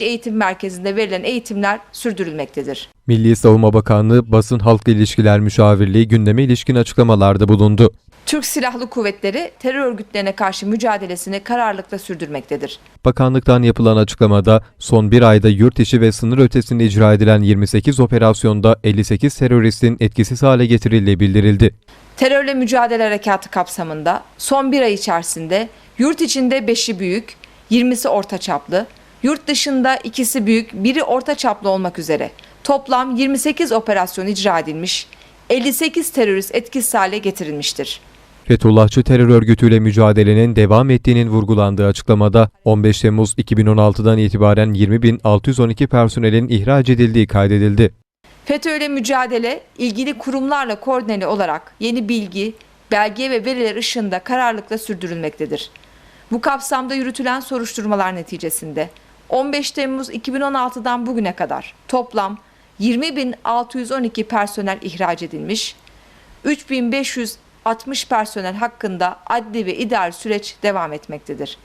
Eğitim Merkezi'nde verilen eğitimler sürdürülmektedir. Milli Savunma Bakanlığı Basın Halkla İlişkiler Müşavirliği gündeme ilişkin açıklamalarda bulundu. Türk Silahlı Kuvvetleri terör örgütlerine karşı mücadelesini kararlılıkla sürdürmektedir. Bakanlıktan yapılan açıklamada son bir ayda yurt içi ve sınır ötesinde icra edilen 28 operasyonda 58 teröristin etkisiz hale getirildiği bildirildi. Terörle mücadele harekatı kapsamında son bir ay içerisinde yurt içinde 5'i büyük, 20'si orta çaplı, yurt dışında ikisi büyük, biri orta çaplı olmak üzere toplam 28 operasyon icra edilmiş, 58 terörist etkisiz hale getirilmiştir. Fethullahçı terör örgütüyle mücadelenin devam ettiğinin vurgulandığı açıklamada 15 Temmuz 2016'dan itibaren 20.612 personelin ihraç edildiği kaydedildi. FETÖ'yle mücadele ilgili kurumlarla koordineli olarak yeni bilgi, belge ve veriler ışığında kararlılıkla sürdürülmektedir. Bu kapsamda yürütülen soruşturmalar neticesinde 15 Temmuz 2016'dan bugüne kadar toplam 20.612 personel ihraç edilmiş, 3.560 personel hakkında adli ve idari süreç devam etmektedir.